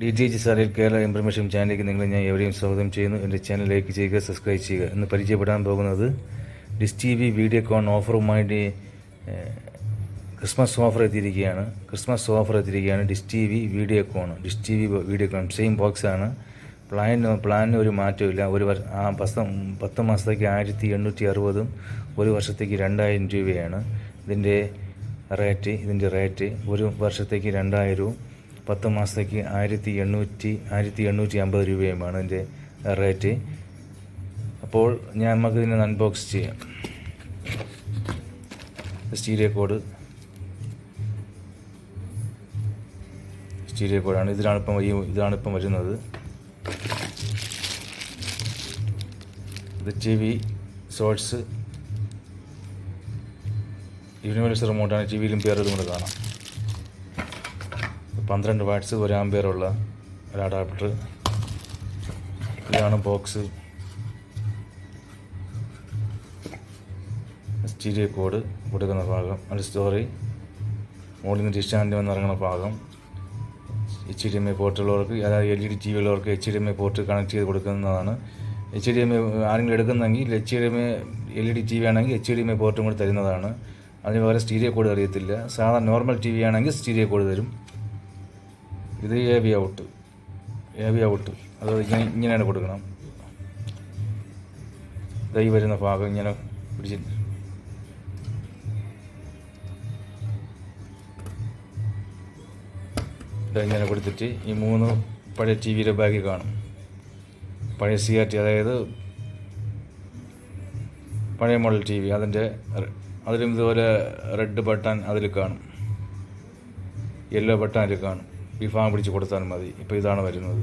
D G G സാറിൽ Kerala information ചാനലിലേക്ക് നിങ്ങളെ ഞാൻ എവിടെയും സ്വാഗതം ചെയ്യുന്നു. എന്റെ ചാനൽ ലൈക്ക് ചെയ്യുക സബ്സ്ക്രൈബ് ചെയ്യുക. എന്ന് പരിചയപ്പെടാൻ പോകുന്നത് ഡിസ് ടി വി വീഡിയോകോൺ ഓഫറുമായിട്ട് ക്രിസ്മസ് ഓഫർ എത്തിയിരിക്കുകയാണ്. ക്രിസ്മസ് ഓഫർ എത്തിയിരിക്കുകയാണ് Dish T V Videocon. Dish T V Videocon. Same ബോക്സാണ്. Plan പ്ലാനിന് ഒരു മാറ്റമില്ല ഒരു വർഷം ആ പത്ത് പത്ത് മാസത്തേക്ക് ആയിരത്തി എണ്ണൂറ്റി അറുപതും ഒരു വർഷത്തേക്ക് രണ്ടായിരം രൂപയാണ്. ഇതിന്റെ റേറ്റ് ഇതിന്റെ റേറ്റ് ഒരു വർഷത്തേക്ക് രണ്ടായിരവും പത്ത് മാസത്തേക്ക് ആയിരത്തി എണ്ണൂറ്റി ആയിരത്തി എണ്ണൂറ്റി അമ്പത് രൂപയുമാണ് ഇതിന്റെ റേറ്റ്. അപ്പോൾ ഞാൻ നമുക്ക് ഇതിനെ അൺബോക്സ് ചെയ്യാം. Stereo code. സ്റ്റീരിയോ കോഡാണ്. ഇതിലാണിപ്പം ഈ ഇതാണ് ഇപ്പം വരുന്നത്. ഇത് ടി വി സോഴ്സ് യൂണിവേഴ്സൽ റിമോട്ടാണ്. ടി വിയിലും പേർ ഇതും കൂടെ കാണാം. പന്ത്രണ്ട് വാട്ട്സ് ഒരു ആംബിയറുള്ള ഒരു അഡാപ്റ്റർ. ഇതാണ് ബോക്സ്. സ്റ്റീരിയോ കോഡ് കൊടുക്കുന്ന ഭാഗം. ഒരു സ്റ്റോറി. മുകളിൽ നിന്ന് ഡിസ്റ്റാൻഡ് വന്നിറങ്ങുന്ന ഭാഗം. എച്ച് ഡി എം ഐ പോർട്ടുള്ളവർക്ക് അതായത് L E D T V ഉള്ളവർക്ക് H D M I port connect ചെയ്ത് കൊടുക്കുന്നതാണ്. എച്ച് ഡി എം ഐ ആരെങ്കിലും എടുക്കുന്നെങ്കിൽ H D M I L E D T V ആണെങ്കിൽ എച്ച് ഡി എം ഐ പോർട്ടും കൂടി തരുന്നതാണ്. അതിന് പകരം സ്റ്റീരിയോ കോഡ് അറിയത്തില്ല. സാധാരണ നോർമൽ ടി വി ആണെങ്കിൽ സ്റ്റീരിയോ കോഡ് തരും. ഇത് A V out A V out അത് ഇങ്ങനെ ഇങ്ങനെയാണ് കൊടുക്കണം. ദൈ വരുന്ന ഭാഗം ഇങ്ങനെ പിടിച്ചിട്ട് ഇത് ഇങ്ങനെ കൊടുത്തിട്ട് ഈ മൂന്ന് പഴയ ടി വിയുടെ ബാഗിൽ കാണും. പഴയ സി ആർ ടി അതായത് പഴയ മോഡൽ ടി വി അതിന്റെ അതിലും ഇതുപോലെ റെഡ് ബട്ടൺ അതിൽ കാണും. യെല്ലോ ബട്ടൺ അതിൽ കാണും. ഫാം പിടിച്ച് കൊടുത്താൽ മതി. ഇപ്പോൾ ഇതാണ് വരുന്നത്.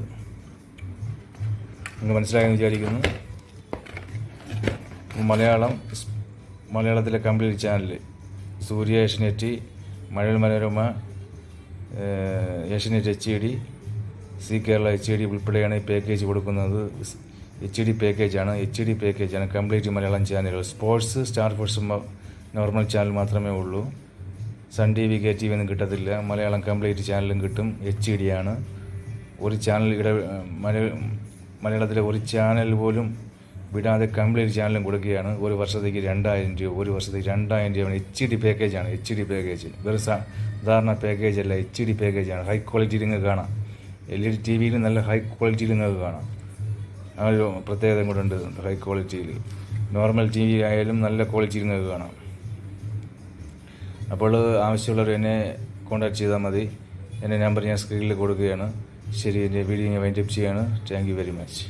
നിങ്ങൾ മനസ്സിലായെന്ന് വിചാരിക്കുന്നു? മലയാളം മലയാളത്തിലെ complete channel Surya Asianet Mazhavil Manorama Asianet H D C Kerala H D ഉൾപ്പെടെയാണ് ഈ പാക്കേജ് കൊടുക്കുന്നത്. എച്ച് ഡി പാക്കേജാണ് എച്ച് ഡി പാക്കേജാണ് കംപ്ലീറ്റ് മലയാളം ചാനലുകൾ. Sports Star Sports normal channel മാത്രമേ ഉള്ളൂ. Sun T V K T V ഒന്നും കിട്ടത്തില്ല. മലയാളം കംപ്ലീറ്റ് ചാനലും കിട്ടും. എച്ച് ഡി ആണ്. ഒരു ചാനൽ ഇട മല- മലയാളത്തിലെ ഒരു ചാനൽ പോലും വിടാതെ കംപ്ലീറ്റ് ചാനലും കൊടുക്കുകയാണ്. ഒരു വർഷത്തേക്ക് രണ്ടായിരം രൂപ ഒരു വർഷത്തേക്ക് രണ്ടായിരം രൂപയാണ് എച്ച് ഡി പാക്കേജാണ് എച്ച് ഡി പാക്കേജ് വെറും സാധാരണ പാക്കേജ് അല്ല. എച്ച് ഡി പാക്കേജാണ് ഹൈ ക്വാളിറ്റി നിങ്ങൾക്ക് കാണാം. എൽ ഇ ഡി ടി വിയിൽ നല്ല ഹൈ ക്വാളിറ്റിയിൽ നിങ്ങൾക്ക് കാണാം. ആ ഒരു പ്രത്യേകത കൂടെ ഉണ്ട് ഹൈ ക്വാളിറ്റിയിൽ നോർമൽ ടി വി ആയാലും നല്ല ക്വാളിറ്റിയിൽ നിങ്ങൾക്ക് കാണാം. അപ്പോൾ ആവശ്യമുള്ളവർ എന്നെ കോൺടാക്ട് ചെയ്താൽ മതി. എന്റെ നമ്പർ ഞാൻ സ്ക്രീനിൽ കൊടുക്കുകയാണ്. ശരി എന്റെ വീഡിയോ ഞാൻ വൈൻഡപ്പ് ചെയ്യാണ് താങ്ക് യു വെരി മച്ച്